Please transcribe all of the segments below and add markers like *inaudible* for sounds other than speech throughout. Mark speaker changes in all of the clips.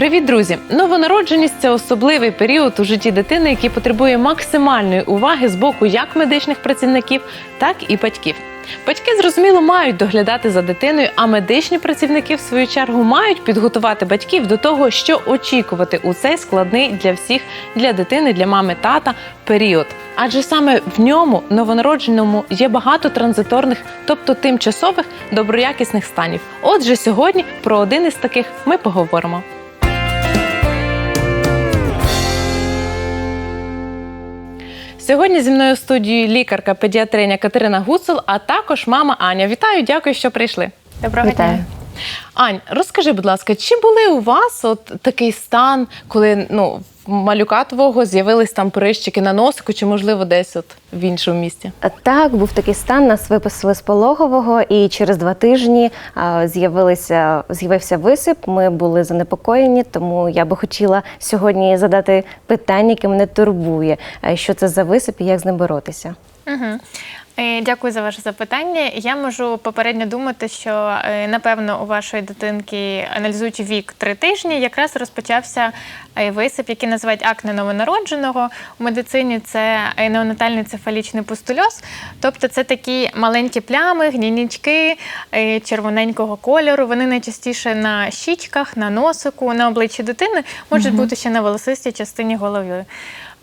Speaker 1: Привіт, друзі! Новонародженість це особливий період у житті дитини, який потребує максимальної уваги з боку як медичних працівників, так і батьків. Батьки зрозуміло мають доглядати за дитиною, а медичні працівники, в свою чергу, мають підготувати батьків до того, що очікувати у цей складний для всіх, для дитини, для мами, тата період. Адже саме в ньому новонародженому є багато транзиторних, тобто тимчасових доброякісних станів. Отже, сьогодні про один із таких ми поговоримо. Сьогодні зі мною в студії лікарка педіатриня Катерина Гуцул, а також мама Аня. Вітаю, дякую, що прийшли.
Speaker 2: Доброго
Speaker 3: Вітаю.
Speaker 2: дня.
Speaker 1: Ань, розкажи, будь ласка, чи були у вас от такий стан, коли ну в малюка твого з'явились там прищики на носику, чи можливо десь от в іншому місті?
Speaker 3: Так, був такий стан, нас виписали з пологового, і через два тижні а, з'явилися з'явився висип. Ми були занепокоєні, тому я би хотіла сьогодні задати питання, яке мене турбує. Що це за висип і як з ним боротися?
Speaker 2: Угу. Дякую за ваше запитання. Я можу попередньо думати, що е, напевно у вашої дитинки, аналізуючи вік три тижні, якраз розпочався е, висип, який називають акне новонародженого. У медицині це е, неонатальний цефалічний пустульоз. Тобто це такі маленькі плями, гнійнички е, червоненького кольору. Вони найчастіше на щічках, на носику, на обличчі дитини можуть бути ще на волосистій частині голови.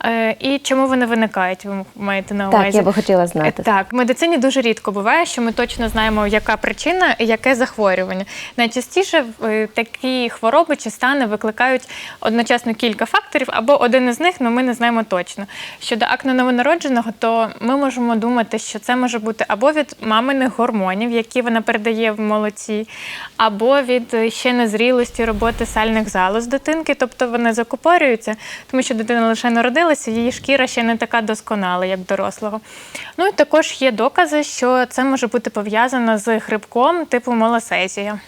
Speaker 2: Е, І чому вони виникають? Ви маєте на увазі?
Speaker 3: Так, я би хотіла знати.
Speaker 2: Е, Так, в медицині дуже рідко буває, що ми точно знаємо, яка причина і яке захворювання. Найчастіше е, такі хвороби чи стани викликають одночасно кілька факторів, або один із них, але ми не знаємо точно. Щодо акне новонародженого, то ми можемо думати, що це може бути або від маминих гормонів, які вона передає в молоці, або від ще незрілості роботи сальних залоз дитинки, тобто вони закупорюються, тому що дитина лише народилася, її шкіра ще не така досконала, як дорослого. Ну і також є докази, що це може бути пов'язано з грибком типу молосезія.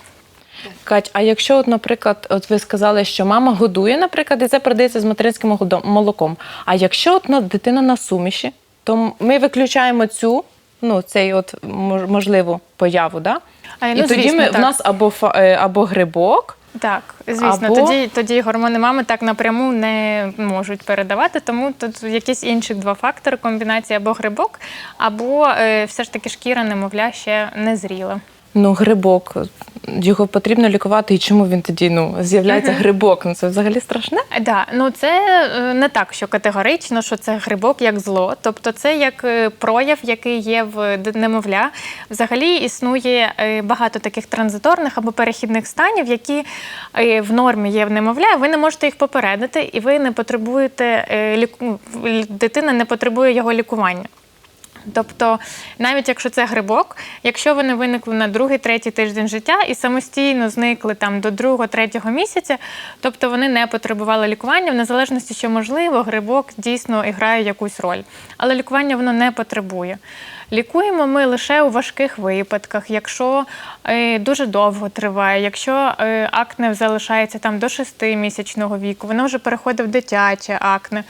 Speaker 1: Кать, а якщо, от, наприклад, от ви сказали, що мама годує, наприклад, і це передається з материнським молоком. А якщо от на- дитина на суміші, то ми виключаємо цю, ну, цей от можливу появу, да?
Speaker 2: А,
Speaker 1: і
Speaker 2: ну,
Speaker 1: тоді
Speaker 2: звісно,
Speaker 1: ми, в нас або, е, або грибок,
Speaker 2: Так, звісно,
Speaker 1: Або-
Speaker 2: тоді, тоді гормони мами так напряму не можуть передавати, тому тут якісь інші два фактори комбінація або грибок, або е, все ж таки шкіра немовля ще не зріла.
Speaker 1: Ну, грибок, його потрібно лікувати, і чому він тоді ну, з'являється грибок? Ну, це взагалі страшне?
Speaker 2: Да, ну це е, не так, що категорично, що це грибок як зло. Тобто це як е, прояв, який є в немовля. Взагалі існує е, багато таких транзиторних або перехідних станів, які в нормі є в немовля. Ви не можете їх попередити, і ви не потребуєте дитина не потребує його лікування. Тобто, навіть якщо це грибок, якщо вони виникли на другий, третій тиждень життя і самостійно зникли там до другого, третього місяця, тобто вони не потребували лікування, в незалежності, що можливо, грибок дійсно грає якусь роль. Але лікування воно не потребує. Лікуємо ми лише у важких випадках, якщо е, дуже довго триває, якщо е, акне залишається там до 6-місячного віку, воно вже переходить в дитяче акне.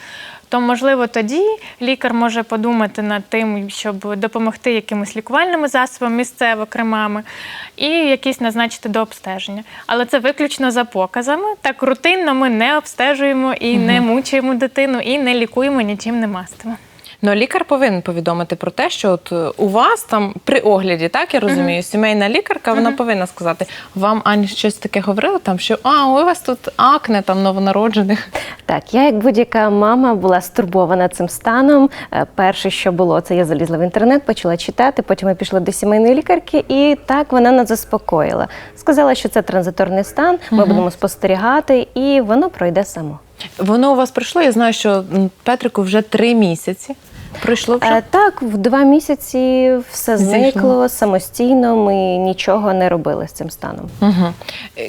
Speaker 2: То, можливо, тоді лікар може подумати над тим, щоб допомогти якимось лікувальними засобами, місцево кремами, і якісь назначити до обстеження. Але це виключно за показами. Так рутинно ми не обстежуємо і не мучуємо дитину, і не лікуємо, нічим не мастимо.
Speaker 1: Ну, лікар повинен повідомити про те, що от е, у вас там при огляді, так я розумію, сімейна лікарка, вона повинна сказати, вам Ані щось таке говорила, там що а у вас тут акне там новонароджених.
Speaker 3: Так, я як будь-яка мама була стурбована цим станом. Е, Перше, що було, це я залізла в інтернет, почала читати. Потім я пішла до сімейної лікарки, і так вона нас заспокоїла. Сказала, що це транзиторний стан, ми будемо спостерігати, і воно пройде само.
Speaker 1: Воно у вас пройшло. Я знаю, що Петрику вже три місяці. Пройшло вже.
Speaker 3: Е, Так, в два місяці все зникло самостійно. Ми нічого не робили з цим станом.
Speaker 1: Угу.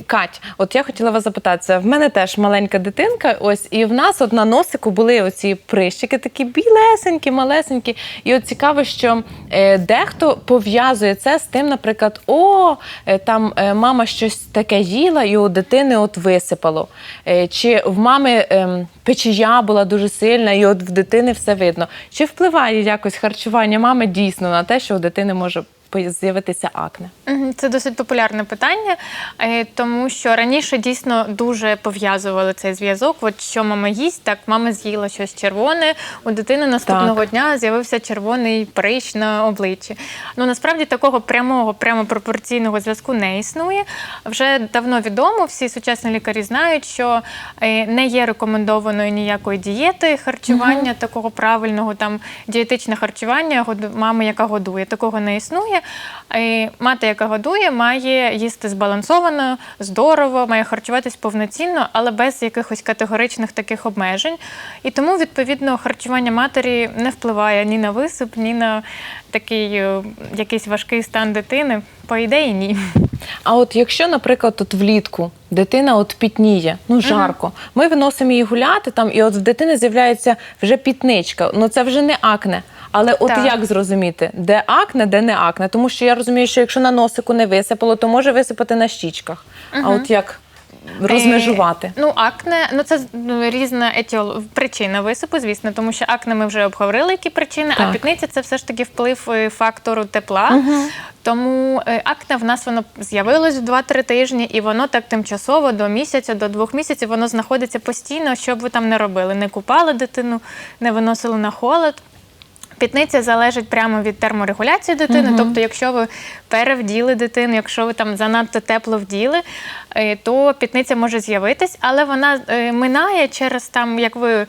Speaker 1: Кать, от я хотіла вас запитатися. В мене теж маленька дитинка, ось і в нас от на носику були оці прищики, такі білесенькі, малесенькі. І от цікаво, що е, дехто пов'язує це з тим, наприклад, о, е, там е, мама щось таке їла, і у дитини от висипало. Е, чи в мами ем, печія була дуже сильна, і от в дитини все видно. Чи впливає якось харчування мами дійсно на те, що у дитини може з'явитися акне?
Speaker 2: Це досить популярне питання, е, тому що раніше дійсно дуже пов'язували цей зв'язок. От що мама їсть, так мама з'їла щось червоне. У дитини наступного
Speaker 1: Так.
Speaker 2: дня з'явився червоний прищ на обличчі. Ну насправді такого прямого, прямо пропорційного зв'язку не існує. Вже давно відомо, всі сучасні лікарі знають, що е, не є рекомендованою ніякої дієти, харчування такого правильного, там дієтичне харчування мами, яка годує. Такого не існує. Е, Мати, яка годує, має їсти збалансовано, здорово, має харчуватись повноцінно, але без якихось категоричних таких обмежень. І тому, відповідно, харчування матері не впливає ні на висип, ні на такий е, якийсь важкий стан дитини. По ідеї, ні.
Speaker 1: А от якщо, наприклад, от влітку дитина от пітніє, ну жарко, ми виносимо її гуляти там, і от в дитини з'являється вже пітничка. Ну це вже не акне. Але от
Speaker 2: Так.
Speaker 1: як зрозуміти, де акне, де не акне? Тому що я розумію, що якщо на носику не висипало, то може висипати на щічках. А от як розмежувати?
Speaker 2: Е, ну, акне, ну це ну, різна етіол... причина висипу, звісно, тому що акне ми вже обговорили, які причини,
Speaker 1: Так.
Speaker 2: а пітниця це все ж таки вплив е, фактору тепла. Тому е, акне в нас воно з'явилось в 2-3 тижні, і воно так тимчасово до місяця, до двох місяців воно знаходиться постійно, що б ви там не робили. Не купали дитину, не виносили на холод. Пітниця залежить прямо від терморегуляції дитини. Тобто, якщо ви перевділи дитину, якщо ви там занадто тепло вділи, е, то пітниця може з'явитись, але вона е, минає через там, як ви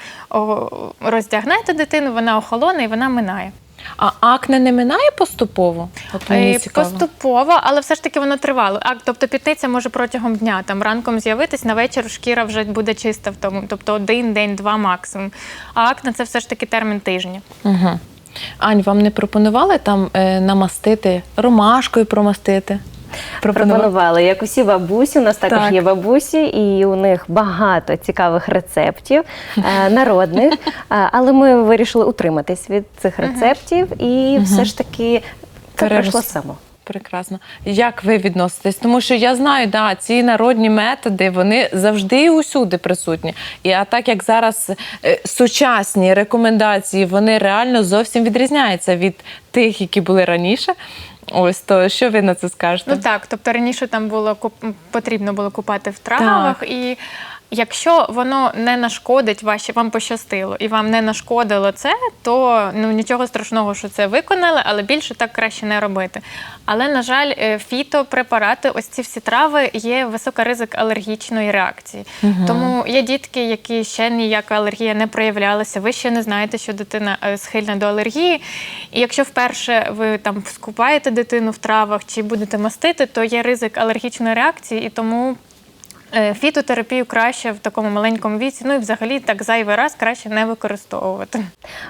Speaker 2: роздягнете дитину, вона охолоне і вона минає.
Speaker 1: А акне не минає поступово? От мені
Speaker 2: Е,
Speaker 1: цікаво.
Speaker 2: Поступово, але все ж таки воно тривало. А, тобто пітниця може протягом дня там ранком з'явитись, на вечір шкіра вже буде чиста в тому. Тобто один день, два максимум. А акне це все ж таки термін тижня.
Speaker 1: Угу. Ань, вам не пропонували там е, намастити, ромашкою промастити?
Speaker 3: Пропонували, як усі бабусі, у нас також
Speaker 1: Так.
Speaker 3: є бабусі, і у них багато цікавих рецептів е, *laughs* народних. Е, Але ми вирішили утриматись від цих рецептів, і все ж таки це
Speaker 1: Перерос-
Speaker 3: пройшло само.
Speaker 1: Прекрасно. Як ви відноситесь? Тому що я знаю, да, ці народні методи вони завжди і усюди присутні. І а так як зараз е, сучасні рекомендації вони реально зовсім відрізняються від тих, які були раніше. Ось то що ви на це скажете?
Speaker 2: Ну так, тобто раніше там було куп- потрібно було купати в травах, і якщо воно не нашкодить, ваші вам пощастило і вам не нашкодило це, то ну нічого страшного, що це виконали, але більше так краще не робити. Але на жаль, е, фітопрепарати, ось ці всі трави, є висока ризик алергічної реакції. Тому є дітки, які ще ніяка алергія не проявлялася. Ви ще не знаєте, що дитина е, схильна до алергії. І якщо вперше ви там скупаєте дитину в травах чи будете мастити, то є ризик алергічної реакції, і тому. Е, Фітотерапію краще в такому маленькому віці, ну і взагалі так зайвий раз краще не використовувати.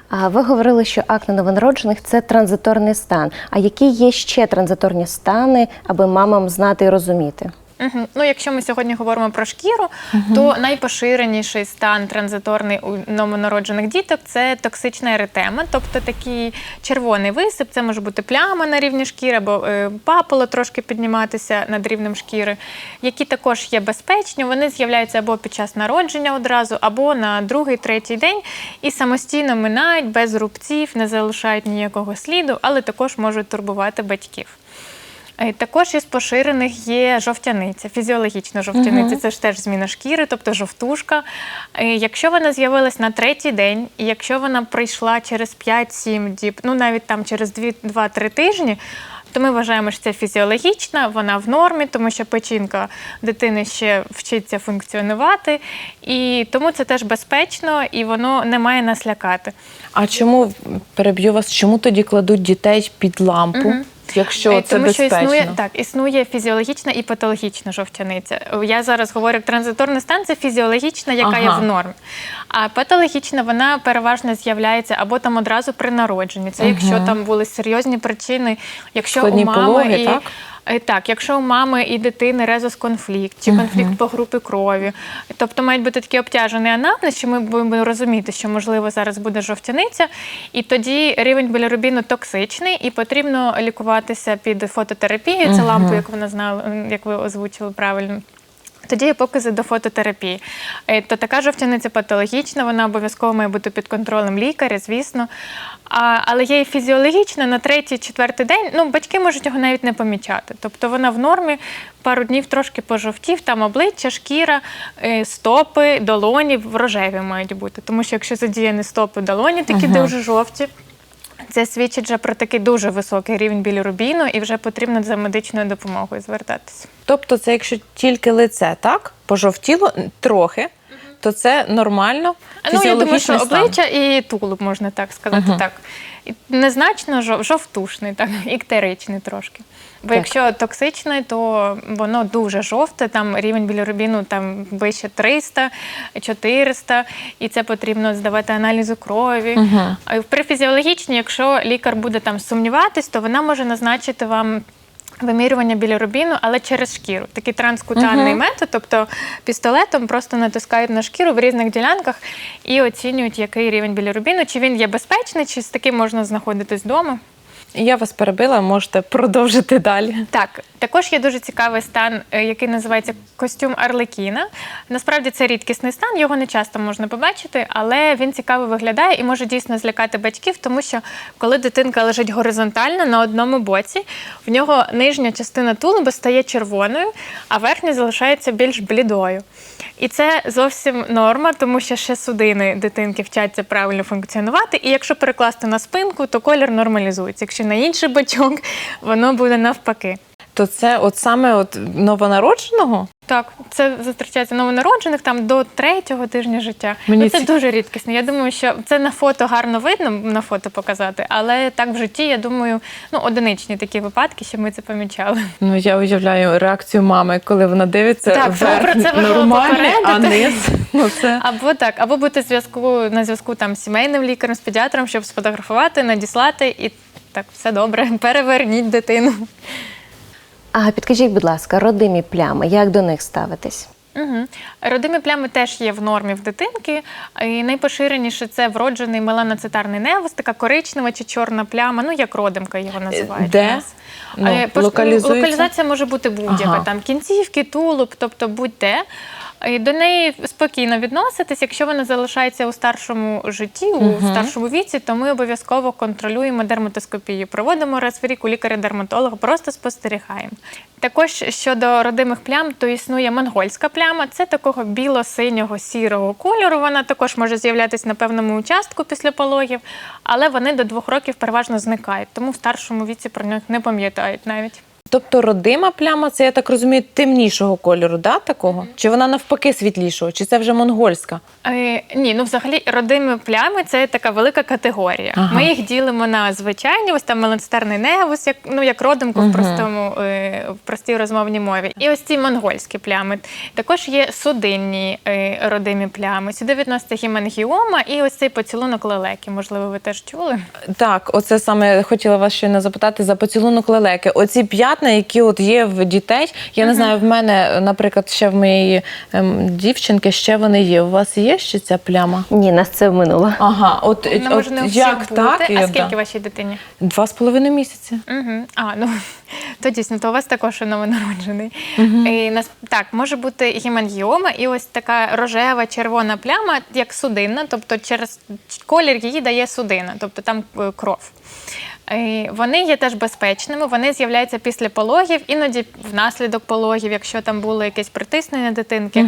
Speaker 3: А ви говорили, що акне новонароджених це транзиторний стан. А які є ще транзиторні стани, аби мамам знати і розуміти?
Speaker 2: Мгм. Ну, якщо ми сьогодні говоримо про шкіру, то найпоширеніший стан транзиторний у новонароджених діток це токсична еретема, тобто такий червоний висип, це може бути пляма на рівні шкіри або е, папуло трошки підніматися над рівнем шкіри, які також є безпечні. Вони з'являються або під час народження одразу, або на другий, третій день і самостійно минають без рубців, не залишають ніякого сліду, але також можуть турбувати батьків. Е, Також із поширених є жовтяниця, фізіологічна жовтяниця. Це ж теж зміна шкіри, тобто жовтушка. Е, Якщо вона з'явилась на третій день, і якщо вона прийшла через 5-7 діб, ну навіть там через 2-3 тижні. То ми вважаємо, що це фізіологічна, вона в нормі, тому що печінка дитини ще вчиться функціонувати, і тому це теж безпечно і воно не має нас лякати.
Speaker 1: А чому переб'ю вас? Чому тоді кладуть дітей під лампу, якщо
Speaker 2: Е,
Speaker 1: це
Speaker 2: Тому
Speaker 1: безпечно?
Speaker 2: що існує так, існує фізіологічна і патологічна жовтяниця. Я зараз говорю як транзиторний стан, це фізіологічна, яка є в нормі. А патологічна вона переважно з'являється або там одразу при народженні. Це якщо там були серйозні причини, якщо
Speaker 1: Складні
Speaker 2: у мами
Speaker 1: пологи,
Speaker 2: і
Speaker 1: так?
Speaker 2: Е, Так, якщо у мами і дитини резус-конфлікт чи конфлікт по групі крові, тобто мають бути такі обтяжений анамнез, що ми будемо розуміти, що можливо зараз буде жовтяниця, і тоді рівень білірубіну токсичний, і потрібно лікуватися під фототерапією. Це лампу, як вона знала, як ви озвучили правильно. Тоді є покази до фототерапії. Е, То така жовтяниця патологічна, вона обов'язково має бути під контролем лікаря, звісно. А, але є і фізіологічна на третій, четвертий день. Ну, батьки можуть його навіть не помічати. Тобто вона в нормі пару днів трошки пожовтів, там обличчя, шкіра, е, стопи, долоні в рожеві мають бути. Тому що якщо задіяні стопи, долоні такі
Speaker 1: Ага.
Speaker 2: дуже жовті. Це свідчить вже про такий дуже високий рівень білірубіну, і вже потрібно за медичною допомогою звертатися.
Speaker 1: Тобто, це якщо тільки лице, так? Пожовтіло трохи, то це нормально.
Speaker 2: Ну, я думаю, що
Speaker 1: стан.
Speaker 2: обличчя і тулуб, можна так сказати.
Speaker 1: Мгм.
Speaker 2: так. Незначно жов, жовтушний, так, *laughs* іктеричний трошки. Бо
Speaker 1: Так.
Speaker 2: якщо токсичний, то воно дуже жовте, там рівень білірубіну там вище 300, 400, і це потрібно здавати аналізу крові. А При фізіологічній, якщо лікар буде там сумніватись, то вона може назначити вам. Вимірювання білірубіну, але через шкіру. Такий транскутанний
Speaker 1: -huh.
Speaker 2: метод, тобто пістолетом просто натискають на шкіру в різних ділянках і оцінюють, який рівень білірубіну, чи він є безпечний, чи з таким можна знаходитись вдома.
Speaker 1: Я вас перебила, можете продовжити далі.
Speaker 2: Так, також є дуже цікавий стан, е, який називається костюм Арлекіна. Насправді це рідкісний стан, його не часто можна побачити, але він цікаво виглядає і може дійсно злякати батьків, тому що коли дитинка лежить горизонтально на одному боці, в нього нижня частина тулуба стає червоною, а верхня залишається більш блідою. І це зовсім норма, тому що ще судини дитинки вчаться правильно функціонувати. І якщо перекласти на спинку, то колір нормалізується. На інший бочок, воно буде навпаки.
Speaker 1: То це от саме от новонародженого?
Speaker 2: Так, це зустрічається новонароджених там до третього тижня життя.
Speaker 1: Мені
Speaker 2: ну, це
Speaker 1: ці-
Speaker 2: дуже рідкісно. Я думаю, що це на фото гарно видно, на фото показати, але так в житті, я думаю, ну одиничні такі випадки, щоб ми це помічали.
Speaker 1: Ну я уявляю реакцію мами, коли вона дивиться
Speaker 2: Так,
Speaker 1: вверх,
Speaker 2: добре, це
Speaker 1: нормальний, а низ. *laughs* Ну це
Speaker 2: Або так, або бути зв'язку на зв'язку там з сімейним лікарем, з педіатром, щоб сфотографувати, надіслати і так, все добре, *laughs* переверніть дитину.
Speaker 3: А підкажіть, будь ласка, родимі плями, як до них ставитись?
Speaker 2: Угу. Родимі плями теж є в нормі в дитинки. І найпоширеніше це вроджений меланоцитарний невус, така коричнева чи чорна пляма, ну як родимка його називають.
Speaker 1: де? Ну,
Speaker 2: Е, пош- Локалізація може бути будь-яка,
Speaker 1: Ага.
Speaker 2: там кінцівки, тулуб, тобто будь-де. І До неї спокійно відноситись. Якщо вона залишається у старшому житті, у
Speaker 1: Мгм.
Speaker 2: старшому віці, то ми обов'язково контролюємо дерматоскопію. Проводимо раз в рік у лікаря-дерматолога, просто спостерігаємо. Також щодо родимих плям, то існує монгольська пляма. Це такого біло-синього сірого кольору. Вона також може з'являтися на певному участку після пологів, але вони до двох років переважно зникають, тому в старшому віці про них не пам'ятають навіть.
Speaker 1: Тобто родима пляма, це я так розумію, темнішого кольору, да, такого? Чи вона навпаки світлішого? Чи це вже монгольська?
Speaker 2: Е, ні, ну взагалі родимі плями це така велика категорія.
Speaker 1: Ага.
Speaker 2: Ми їх ділимо на звичайні, ось там меланцитарний невус, як ну як родимку
Speaker 1: Мгм.
Speaker 2: в простому е, в простій розмовній мові. І ось ці монгольські плями. Також є судинні е, родимі плями. Сюди відноситься гіменгіома і ось цей поцілунок лелеки. Можливо, ви теж чули.
Speaker 1: Так, оце саме хотіла вас щойно запитати за поцілунок лелеки. Оці п'ятна, які от є в дітей. Я не знаю, в мене, наприклад, ще в моєї ем, дівчинки ще вони є. У вас є ще ця пляма?
Speaker 3: Ні, нас це минуло.
Speaker 1: Ага, от,
Speaker 2: Вона
Speaker 1: от
Speaker 2: може не у
Speaker 1: як
Speaker 2: бути.
Speaker 1: так?
Speaker 2: А скільки вашій дитині?
Speaker 1: Два з половиною місяці.
Speaker 2: Угу. А, ну *laughs* то дійсно, то у вас також новонароджений. І, нас, так, може бути гемангіома і ось така рожева червона пляма, як судинна, тобто через колір її дає судина, тобто там е, кров. Вони є теж безпечними, вони з'являються після пологів, іноді внаслідок пологів, якщо там було якесь притиснення дитинки.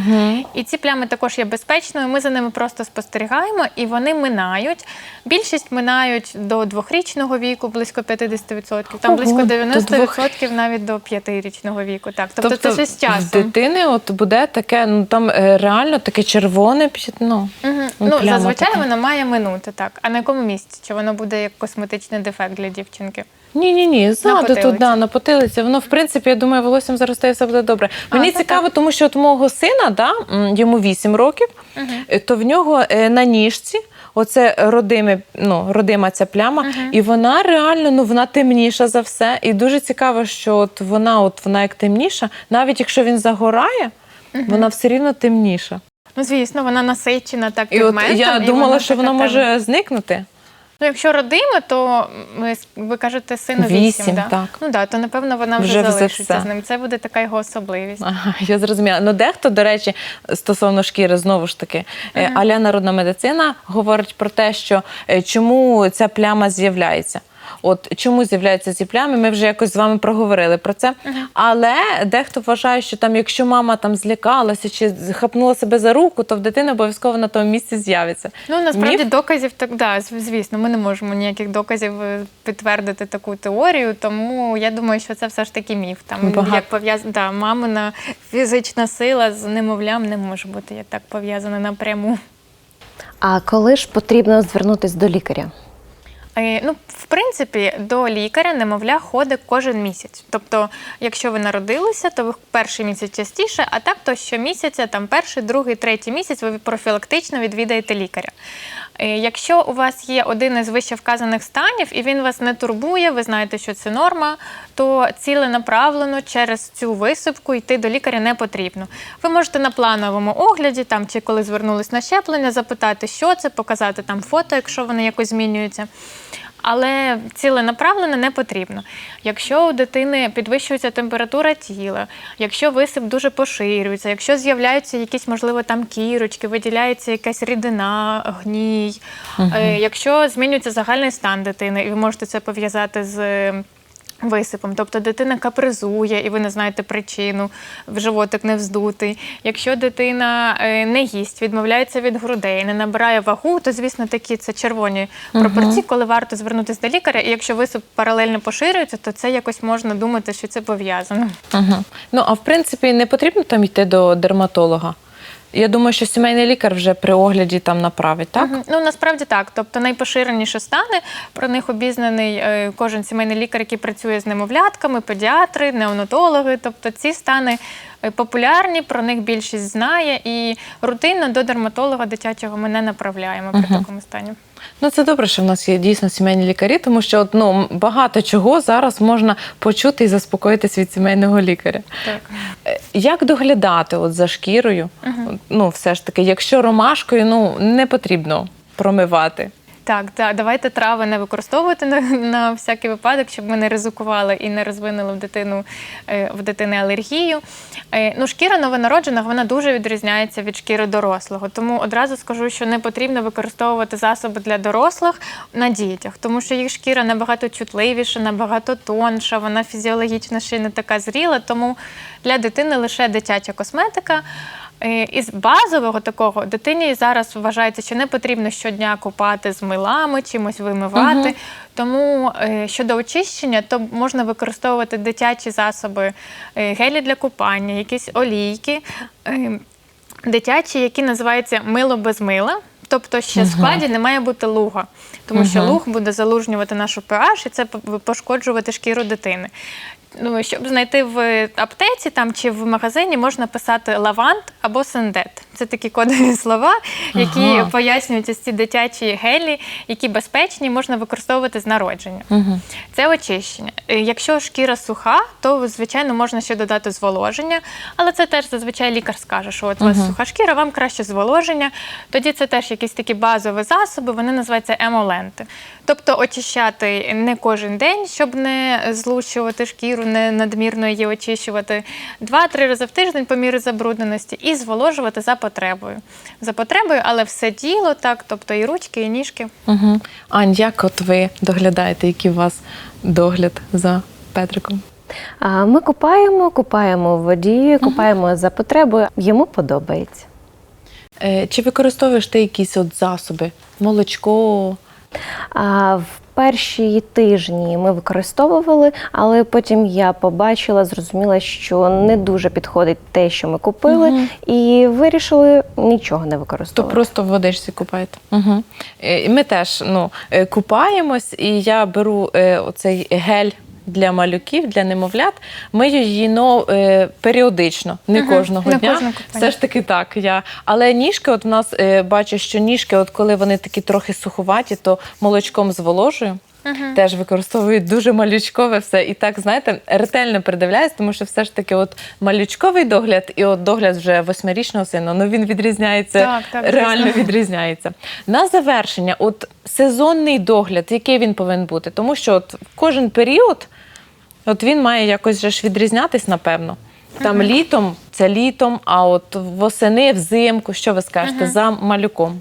Speaker 2: І ці плями також є безпечними. Ми за ними просто спостерігаємо, і вони минають. Більшість минають до двохрічного віку, близько 50%, там
Speaker 1: Ого,
Speaker 2: близько
Speaker 1: до
Speaker 2: 90% навіть до п'ятирічного віку. Так, тобто, це все з
Speaker 1: в
Speaker 2: часом.
Speaker 1: дитини от буде таке, ну там е, реально таке червоне п'ятно.
Speaker 2: Мгм.
Speaker 1: Ну,
Speaker 2: Ну, зазвичай
Speaker 1: така.
Speaker 2: воно має минути так. А на якому місці? Чи воно буде як косметичний дефект для дівчинки?
Speaker 1: Ні, ні, ні, ззаду да, на потилиці. Воно, в принципі, я думаю, волоссям заростає, все буде добре.
Speaker 2: А,
Speaker 1: Мені
Speaker 2: це
Speaker 1: цікаво, тому що от мого сина, да, м, йому 8 років, е, то в нього е, на ніжці. Оце родиме, ну, родима ця пляма, і вона реально ну, вона темніша за все. І дуже цікаво, що от вона, от вона як темніша, навіть якщо він загорає, вона все рівно темніша.
Speaker 2: Ну, звісно, вона насичена так
Speaker 1: І от
Speaker 2: пігментом.
Speaker 1: я
Speaker 2: і
Speaker 1: думала,
Speaker 2: вона
Speaker 1: що
Speaker 2: така
Speaker 1: вона
Speaker 2: темна.
Speaker 1: може зникнути.
Speaker 2: Ну, якщо родима, то ми ви кажете сину 8,
Speaker 1: Вісім,
Speaker 2: да?
Speaker 1: так.
Speaker 2: Ну да, то напевно вона вже,
Speaker 1: Вже
Speaker 2: залишиться з ним. Це буде така його особливість.
Speaker 1: Ага, я зрозуміла. Ну, дехто, до речі, стосовно шкіри, знову ж таки, ага. аля народна медицина говорить про те, що е, чому ця пляма з'являється. От чому з'являються ці плями? Ми вже якось з вами проговорили про це. Але дехто вважає, що там, якщо мама там злякалася чи хапнула себе за руку, то в дитини обов'язково на тому місці з'явиться.
Speaker 2: Ну насправді
Speaker 1: Міф?
Speaker 2: доказів так да, звісно, ми не можемо ніяких доказів е, підтвердити таку теорію, тому я думаю, що це все ж таки міф. Там
Speaker 1: Багато.
Speaker 2: як пов'язана да, мамина фізична сила з немовлям не може бути як так пов'язана напряму.
Speaker 3: А коли ж потрібно звернутися до лікаря?
Speaker 2: Е, Ну, в принципі, до лікаря немовля ходить кожен місяць. Тобто, якщо ви народилися, то ви перший місяць частіше, а так то щомісяця, там перший, другий, третій місяць ви профілактично відвідаєте лікаря. Е, Якщо у вас є один із вище вказаних станів і він вас не турбує, ви знаєте, що це норма, то ціленаправлено через цю висипку йти до лікаря не потрібно. Ви можете на плановому огляді, там чи коли звернулись на щеплення, запитати, що це, показати там фото, якщо вони якось змінюються. Але ціленаправлено не потрібно. Якщо у дитини підвищується температура тіла, якщо висип дуже поширюється, якщо з'являються якісь, можливо, там кірочки, виділяється якась рідина, гній, угу. якщо змінюється загальний стан дитини, і ви можете це пов'язати з. Висипом, тобто дитина капризує, і ви не знаєте причину, в животик не вздутий. Якщо дитина е, не їсть, відмовляється від грудей, не набирає вагу, то звісно такі це червоні пропорції, коли варто звернутися до лікаря. І якщо висип паралельно поширюється, то це якось можна думати, що це пов'язано.
Speaker 1: Угу. Ну а в принципі не потрібно там йти до дерматолога. Я думаю, що сімейний лікар вже при огляді там направить, так?
Speaker 2: Мгм. Ну насправді так. Тобто найпоширеніші стани про них обізнаний е, кожен сімейний лікар, який працює з немовлятками, педіатри, неонатологи. Тобто ці стани популярні, про них більшість знає, і рутинно до дерматолога дитячого ми не направляємо при такому стані.
Speaker 1: Ну це добре, що в нас є дійсно сімейні лікарі, тому що ну, багато чого зараз можна почути і заспокоїтись від сімейного лікаря.
Speaker 2: Так.
Speaker 1: Е, Як доглядати от за шкірою? От, Ну, все ж таки, якщо ромашкою, ну не потрібно промивати.
Speaker 2: Так, так, давайте трави не використовувати на, на всякий випадок, щоб ми не ризикували і не розвинули в дитину е, в дитини алергію. Е, Ну, шкіра новонародженого вона дуже відрізняється від шкіри дорослого. Тому одразу скажу, що не потрібно використовувати засоби для дорослих на дітях, тому що їх шкіра набагато чутливіша, набагато тонша, вона фізіологічно ще не така зріла. Тому для дитини лише дитяча косметика. Е, Із базового такого дитині зараз вважається, що не потрібно щодня купати з милами, чимось вимивати. Тому е, щодо очищення, то можна використовувати дитячі засоби, е, гелі для купання, якісь олійки, дитячі, які називаються мило без мила. Тобто ще в складі не має бути луга, тому що луг буде залужнювати нашу pH і це пошкоджувати шкіру дитини. Ну, щоб знайти в аптеці там чи в магазині, можна писати лавант або сендет. Це такі кодові *laughs* слова, які
Speaker 1: Ага.
Speaker 2: пояснюють ось ці дитячі гелі, які безпечні, можна використовувати з народження.
Speaker 1: Угу.
Speaker 2: Це очищення. Е, Якщо шкіра суха, то звичайно можна ще додати зволоження, але це теж зазвичай лікар скаже, що от у вас суха шкіра, вам краще зволоження. Тоді це теж якісь такі базові засоби, вони називаються емоленти. Тобто очищати не кожен день, щоб не злущувати шкіру, не надмірно її очищувати. Два-три рази в тиждень по мірі забрудненості і зволожувати за потребою. За потребою, але все тіло, так, тобто і ручки, і ніжки.
Speaker 1: Угу. Ань, як от ви доглядаєте, який у вас догляд за Петриком?
Speaker 3: А ми купаємо, купаємо в воді, купаємо за потребою. Йому подобається.
Speaker 1: Е, Чи використовуєш ти якісь от засоби? Молочко?
Speaker 3: А в перші тижні ми використовували, але потім я побачила, зрозуміла, що не дуже підходить те, що ми купили, і вирішили нічого не
Speaker 1: То
Speaker 3: використовувати.
Speaker 1: просто в водичці купаєте. Угу. Ми теж ну, е, купаємось, і я беру е, оцей гель. Для малюків, для немовлят, Ми її ну, е, періодично, не
Speaker 2: Мгм,
Speaker 1: кожного
Speaker 2: не
Speaker 1: дня.
Speaker 2: купання.
Speaker 1: Все ж таки так. Я. Але ніжки, от в нас е, бачу, що ніжки, от коли вони такі трохи суховаті, то молочком зволожую. Теж використовують дуже малючкове все. І так, знаєте, ретельно придивляюсь, тому що все ж таки, от малючковий догляд і от догляд вже восьмирічного сина, ну він відрізняється,
Speaker 2: Так, так,
Speaker 1: реально
Speaker 2: звісно.
Speaker 1: відрізняється. На завершення, от сезонний догляд, який він повинен бути, тому що от кожен період. От він має якось же ж відрізнятись, напевно. Там літом це літом, а от восени, взимку, що ви скажете, за малюком?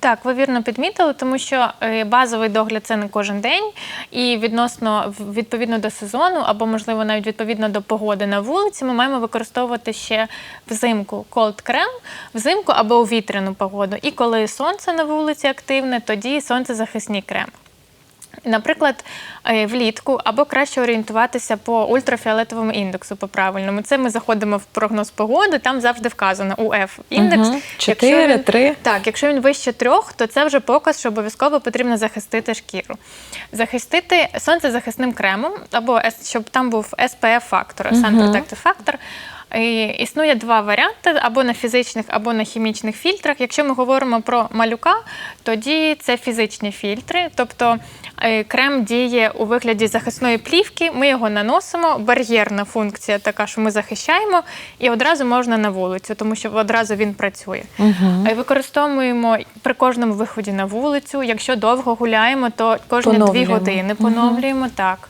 Speaker 2: Так, ви вірно підмітили, тому що е, базовий догляд це не кожен день, і відносно відповідно до сезону, або можливо навіть відповідно до погоди на вулиці, ми маємо використовувати ще взимку cold крем, взимку або у вітряну погоду. І коли сонце на вулиці активне, тоді сонцезахисні креми. Наприклад, е, влітку або краще орієнтуватися по ультрафіолетовому індексу по правильному. Це ми заходимо в прогноз погоди, там завжди вказано УФ індекс. Якщо він-
Speaker 1: три.
Speaker 2: Так, якщо він вище трьох, то це вже показ, що обов'язково потрібно захистити шкіру. Захистити сонцезахисним кремом, або щоб там був SPF фактор, Sun Protective Factor. І Існує два варіанти: або на фізичних, або на хімічних фільтрах. Якщо ми говоримо про малюка, тоді це фізичні фільтри, тобто е, крем діє у вигляді захисної плівки. Ми його наносимо. Бар'єрна функція така, що ми захищаємо, і одразу можна на вулицю, тому що одразу він працює. Е, Використовуємо при кожному виході на вулицю. Якщо довго гуляємо, то кожні дві години поновлюємо так.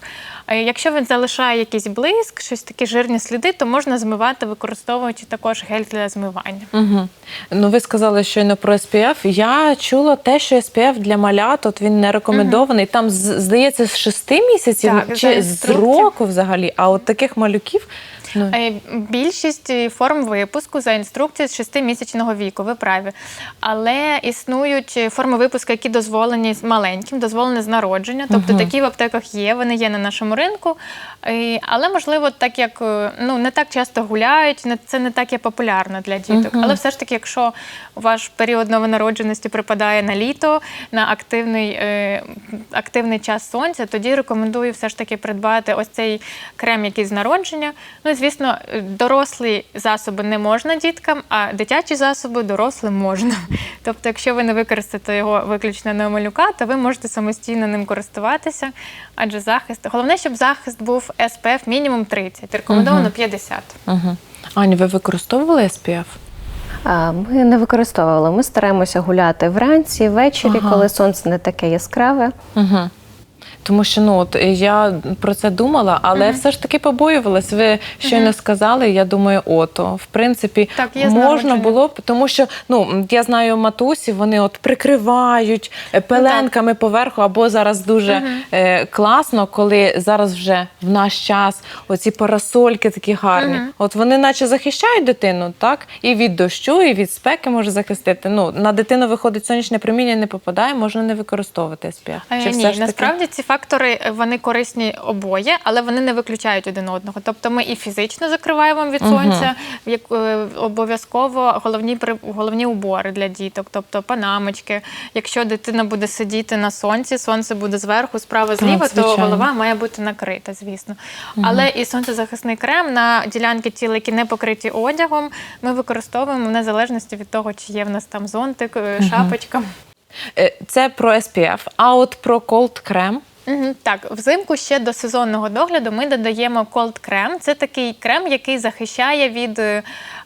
Speaker 2: Якщо він залишає якийсь блиск, щось такі жирні сліди, то можна змивати, використовуючи також гель для змивання.
Speaker 1: Угу. Ну, ви сказали щойно про SPF. Я чула те, що SPF для малят, от він не рекомендований. Там, здається, з 6 місяців
Speaker 2: Так,
Speaker 1: чи з року взагалі. А от таких малюків. Ну,
Speaker 2: Е, Більшість е, форм випуску за інструкцією з 6-місячного віку, ви праві. Але існують е, форми випуску, які дозволені з маленьким, дозволені з народження. Тобто такі в аптеках є, вони є на нашому ринку. Але можливо, так як ну не так часто гуляють, це не так є популярно для діток. Але все ж таки, якщо ваш період новонародженості припадає на літо, на активний, активний час сонця, тоді рекомендую все ж таки придбати ось цей крем, який з народження. Ну звісно, дорослі засоби не можна діткам, а дитячі засоби дорослим можна. *laughs* Тобто, якщо ви не використаєте його виключно на малюка, то ви можете самостійно ним користуватися, адже захист. Головне, щоб захист був SPF мінімум 30, рекомендовано 50.
Speaker 1: угу. Аня, ви використовували SPF?
Speaker 3: Ми не використовували. Ми стараємося гуляти вранці, ввечері,
Speaker 1: Ага.
Speaker 3: коли сонце не таке яскраве.
Speaker 1: Угу. Тому що ну от я про це думала, але все ж таки побоювалась. Ви щойно сказали. Я думаю, ото в принципі
Speaker 2: Так, з
Speaker 1: можна
Speaker 2: народження.
Speaker 1: було б, тому що ну я знаю матусі, вони от прикривають е, пеленками поверху, або зараз дуже е, класно, коли зараз вже в наш час оці парасольки такі гарні. От вони, наче захищають дитину, так і від дощу, і від спеки може захистити. Ну на дитину виходить сонячне проміння, не попадає, можна не використовувати.
Speaker 2: Е,
Speaker 1: Чи все
Speaker 2: Ні,
Speaker 1: ж таки?
Speaker 2: насправді ці фактори е, вони корисні обоє, але вони не виключають один одного. Тобто ми і фізично закриваємо від сонця, як е, обов'язково головні головні убори для діток, тобто панамочки. Якщо дитина буде сидіти на сонці, сонце буде зверху, справа зліва, то голова має бути накрита, звісно. Але і сонцезахисний крем на ділянки тіла, які не покриті одягом, ми використовуємо в незалежності від того, чи є в нас там зонтик, е, шапочка.
Speaker 1: Це про SPF. А от про колд крем.
Speaker 2: Так, взимку ще до сезонного догляду ми додаємо Cold крем. Це такий крем, який захищає від е,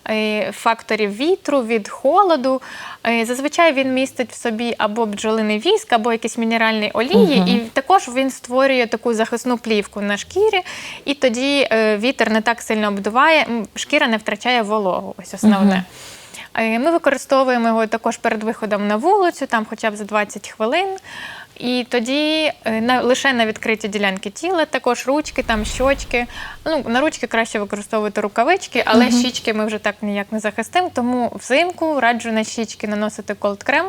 Speaker 2: е, факторів вітру, від холоду. Е, Зазвичай він містить в собі або бджолиний віск, або якісь мінеральні олії, і також він створює таку захисну плівку на шкірі, і тоді вітер не так сильно обдуває, шкіра не втрачає вологу. Ось основне. Е, Ми використовуємо його також перед виходом на вулицю, там хоча б за 20 хвилин. І тоді е, на, лише на відкриті ділянки тіла, також ручки, там щочки. Ну, на ручки краще використовувати рукавички, але щічки ми вже так ніяк не захистимо. Тому взимку раджу на щічки наносити колд-крем.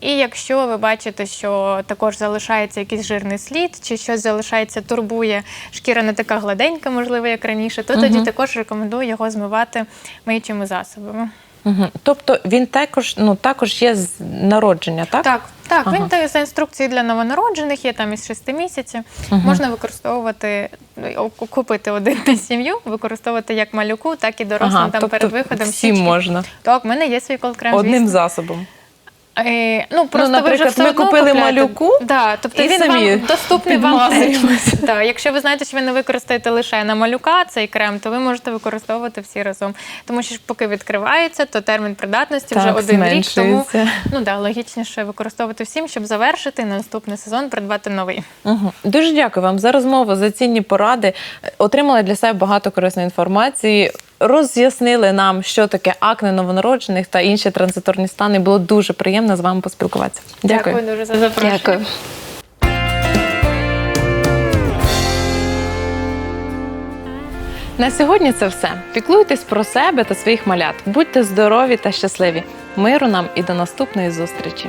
Speaker 2: І якщо ви бачите, що також залишається якийсь жирний слід, чи щось залишається, турбує, шкіра не така гладенька, можливо, як раніше, то тоді також рекомендую його змивати миючими засобами.
Speaker 1: Угу. Тобто він також, ну, також є з народження, так?
Speaker 2: Так, так,
Speaker 1: Ага.
Speaker 2: він та- за інструкцією для новонароджених, є там із 6 місяців. Можна використовувати, ну, купити один на сім'ю, використовувати як малюку, так і дорослим
Speaker 1: Ага,
Speaker 2: там
Speaker 1: тобто
Speaker 2: перед виходом.
Speaker 1: всім
Speaker 2: щічки.
Speaker 1: можна.
Speaker 2: Так, в мене є свій колд-крем.
Speaker 1: Одним
Speaker 2: звісно.
Speaker 1: засобом.
Speaker 2: Е, ну, просто ви
Speaker 1: наприклад,
Speaker 2: вже все
Speaker 1: ми
Speaker 2: одно
Speaker 1: купили малюку
Speaker 2: да, тобто
Speaker 1: і
Speaker 2: він
Speaker 1: самі
Speaker 2: вам доступний вам. Так, якщо ви знаєте, що ви не використаєте лише на малюка цей крем, то ви можете використовувати всі разом. Тому що поки відкривається, то термін придатності вже
Speaker 1: Так,
Speaker 2: один рік. Тому ну да, логічніше використовувати всім, щоб завершити на наступний сезон придбати новий.
Speaker 1: Угу. Дуже дякую вам за розмову, за цінні поради. Отримали для себе багато корисної інформації. Роз'яснили нам, що таке акне новонароджених та інші транзиторні стани. Було дуже приємно з вами поспілкуватися. Дякую.
Speaker 2: Дякую дуже за запрошення.
Speaker 3: Дякую.
Speaker 1: На сьогодні це все. Піклуйтесь про себе та своїх малят. Будьте здорові та щасливі. Миру нам і до наступної зустрічі.